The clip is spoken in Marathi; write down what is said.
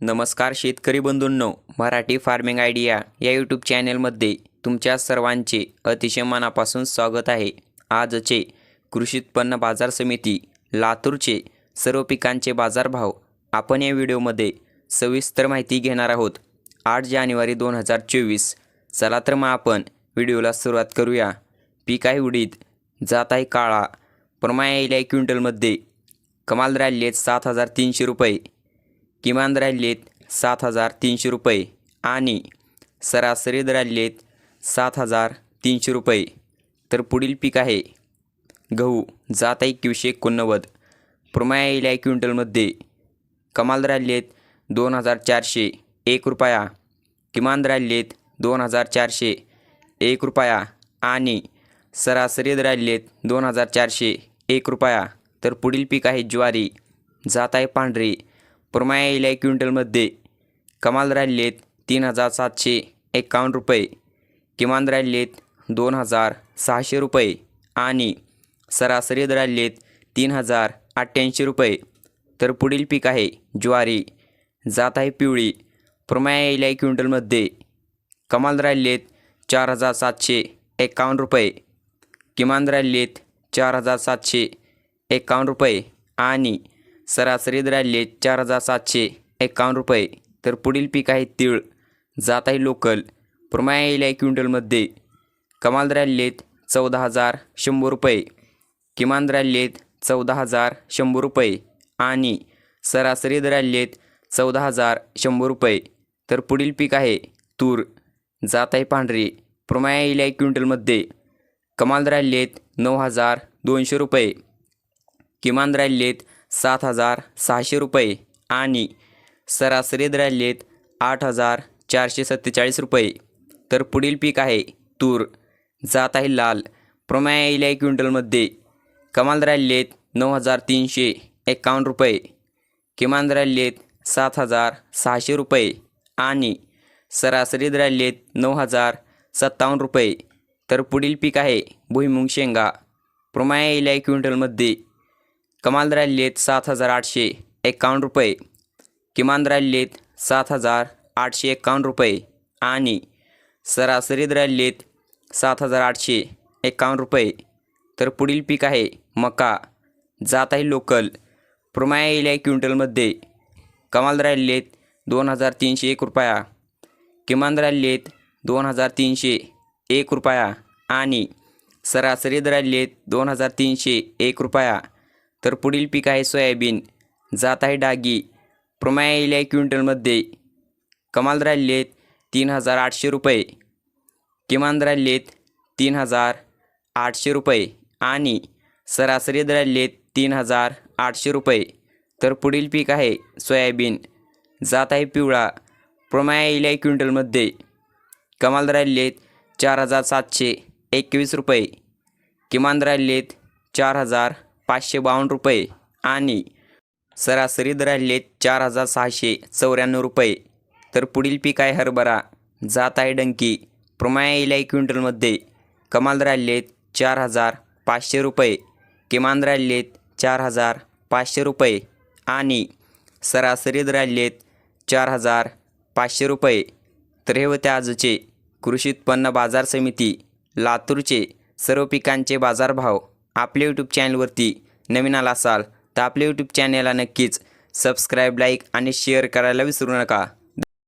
नमस्कार शेतकरी बंधूंनो मराठी फार्मिंग आयडिया या यूट्यूब चॅनेलमध्ये तुमच्या सर्वांचे अतिशय मनापासून स्वागत आहे. आजचे कृषी उत्पन्न बाजार समिती लातूरचे सर्व पिकांचे बाजारभाव आपण या व्हिडिओमध्ये सविस्तर माहिती घेणार आहोत. आठ जानेवारी दोन हजार चोवीस चला तर मग आपण व्हिडिओला सुरुवात करूया. पीक आहे उडीद जात आहे काळा प्रमाण येईल आहे क्विंटलमध्ये कमाल राहिली आहेत सात हजार तीनशे रुपये किमान राहिलेत सात हजार तीनशे रुपये आणि सरासरी दर राहिलेत सात हजार तीनशे रुपये. तर पुढील पीक आहे. गहू जात आहे एकवीसशे एकोणनव्वद. प्रमाया येईल आहे क्विंटलमध्ये कमाल राहिलेत दोन हजार चारशे एक रुपया. किमान राहिलेत दोन हजार चारशे एक रुपया आणि सरासरी दर राहिलेत दोन हजार चारशे एक रुपया. तर पुढील पीक आहे ज्वारी जात आहे पांढरी. प्रमाया येईल क्विंटलमध्ये कमाल राहिलेत तीन हजार सातशे एकावन्न रुपये किमान राहिलेत दोन हजार सहाशे रुपये आणि सरासरी राहिलेत तीन हजार अठ्ठ्याऐंशी रुपये. तर पुढील पीक आहे ज्वारी. जात आहे पिवळी. प्रमाया येईल क्विंटलमध्ये कमाल राहिलेत चार हजार सातशे एकावन्न रुपये किमान राहिलेत चार हजार सातशे एकावन्न रुपये आणि सरासरी दर चार हजार सातशे एकावन्न रुपये. तर पुढील पीक आहे तीळ. जात आहे लोकल. प्रमाण येईल आहे क्विंटलमध्ये कमाल राहिलेत चौदा हजार शंभर रुपये. किमान राहिलेत चौदा हजार शंभर रुपये. आणि सरासरी दर राहिलेत चौदा हजार शंभर रुपये. तर पुढील पीक आहे तूर. जात आहे पांढरी. प्रमाण येईल आहे क्विंटलमध्ये कमाल राहिलेत नऊ हजार दोनशे रुपये. किमान राहिलेत सात हजार सहाशे रुपये आणि सरासरी राहिलेत आठ हजार चारशे सत्तेचाळीस रुपये. तर पुढील पीक आहे तूर. जात आहे लाल. प्रमाण येईल आहे क्विंटलमध्ये. कमाल राहिलेत नऊ हजार तीनशे एकावन्न रुपये. किमान राहिलेत सात हजार सहाशे रुपये आणि सरासरी राहिलेत नऊ हजार सत्तावन्न रुपये. तर पुढील पीक आहे भुईमुंग शेंगा. प्रमाण येईल आहे क्विंटलमध्ये. कमाल राहिलेत सात हजार आठशे एकावन्न रुपये किमान राहिलेत सात हजार आठशे एकावन्न रुपये आणि सरासरी राहिलेत सात हजार आठशे एकावन्न रुपये. तर पुढील पीक आहे मका. जात आहे लोकल. प्रमाया येईल आहे क्विंटलमध्ये. कमाल राहिलेत दोन हजार तीनशे एक रुपया किमान राहिलेत दोन हजार तीनशे एक रुपया आणि सरासरी राहिलेत दोन हजार तीनशे एक रुपया. तर पुढील पीक आहे सोयाबीन. जात आहे डागी. प्रमाय येईल आहे क्विंटलमध्ये. कमाल राहिलेत तीन हजार आठशे रुपये. किमान राहिलेत तीन हजार आठशे रुपये. आणि सरासरी दर आहेत तीन हजार आठशे रुपये. तर पुढील पीक आहे सोयाबीन. जात आहे पिवळा. प्रमाय येईल आहे क्विंटलमध्ये. कमाल राहिलेत चार हजार सातशे एकवीस रुपये. किमान राहिलेत चार हजार पाचशे बावन्न रुपये आणि सरासरी दर राहिलेत चार हजार सहाशे चौऱ्याण्णव रुपये. तर पुढील पीक आहे हरभरा जात आहे डंकी प्रमाण येईल आहे क्विंटलमध्ये. कमाल राहिलेत चार हजार पाचशे रुपये किमान राहिलेत चार हजार पाचशे रुपये आणि सरासरी दर राहिलेत चार हजार पाचशे रुपये. तर हे होते आजचे कृषी उत्पन्न बाजार समिती लातूरचे सर्व पिकांचे बाजारभाव. आपल्या यूट्यूब चॅनलवरती नवीन आला असाल तर आपल्या यूट्यूब चॅनलला नक्कीच सबस्क्राईब लाईक आणि शेअर करायला विसरू नका.